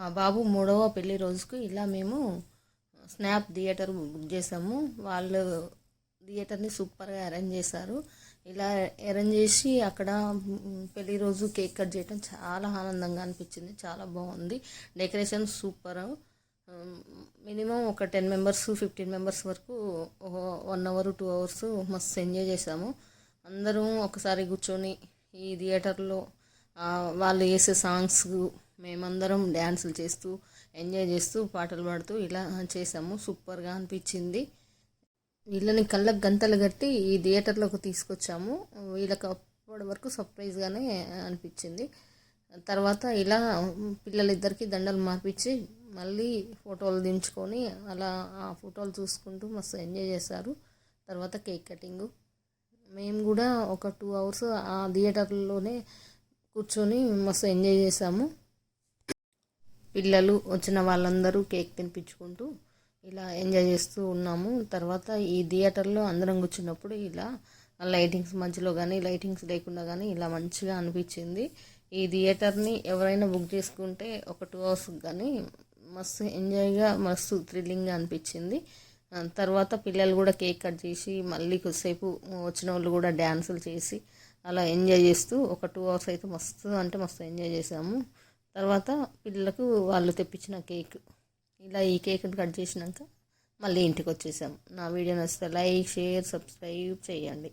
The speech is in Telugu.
మా బాబు మూడవ పెళ్ళి రోజుకు ఇలా మేము స్నాప్ థియేటర్ బుక్ చేసాము. వాళ్ళు థియేటర్ని సూపర్గా అరేంజ్ చేశారు. ఇలా అరేంజ్ చేసి అక్కడ పెళ్ళి రోజు కేక్ కట్ చేయడం చాలా ఆనందంగా అనిపించింది. చాలా బాగుంది. Decoration super. మినిమం ఒక టెన్ మెంబర్స్ ఫిఫ్టీన్ మెంబర్స్ వరకు వన్ అవర్ టూ అవర్స్ మస్తు ఎంజాయ్ చేసాము అందరం ఒకసారి కూర్చొని ఈ థియేటర్లో వాళ్ళు వేసే సాంగ్స్ మేమందరం డ్యాన్సులు చేస్తూ ఎంజాయ్ చేస్తూ పాటలు పాడుతూ ఇలా చేసాము సూపర్గా అనిపించింది. వీళ్ళని కళ్ళకు గంతలు కట్టి ఈ థియేటర్లోకి తీసుకొచ్చాము. వీళ్ళకి అప్పటి వరకు సర్ప్రైజ్గానే అనిపించింది. తర్వాత ఇలా పిల్లలిద్దరికి దండలు మార్పించి మళ్ళీ ఫోటోలు దించుకొని అలా ఆ ఫోటోలు చూసుకుంటూ మస్తు ఎంజాయ్ చేశారు. తర్వాత కేక్ కటింగు. మేము కూడా ఒక టూ అవర్స్ ఆ థియేటర్లోనే కూర్చొని మస్తు ఎంజాయ్ చేసాము పిల్లలు వచ్చిన వాళ్ళందరూ కేక్ తినిపించుకుంటూ ఇలా ఎంజాయ్ చేస్తూ ఉన్నాము. తర్వాత ఈ థియేటర్లో అందరం కూర్చున్నప్పుడు ఇలా లైటింగ్స్ మధ్యలో కానీ లైటింగ్స్ లేకుండా కానీ ఇలా మంచిగా అనిపించింది. ఈ థియేటర్ని ఎవరైనా బుక్ చేసుకుంటే ఒక టూ అవర్స్ కానీ మస్తు ఎంజాయ్గా మస్తు థ్రిల్లింగ్గా అనిపించింది. తర్వాత పిల్లలు కూడా కేక్ కట్ చేసి మళ్ళీ కొద్దిసేపు వచ్చిన వాళ్ళు కూడా డ్యాన్సులు చేసి అలా ఎంజాయ్ చేస్తూ ఒక టూ అవర్స్ అయితే మస్తు అంటే మస్తు ఎంజాయ్ చేసాము. తర్వాత పిల్లలకు వాళ్ళు తెప్పించిన కేక్. ఇలా ఈ కేక్ని కట్ చేసినాక మళ్ళీ ఇంటికి వచ్చేసాం నా వీడియో నచ్చితే లైక్ షేర్ సబ్స్క్రైబ్ చేయండి.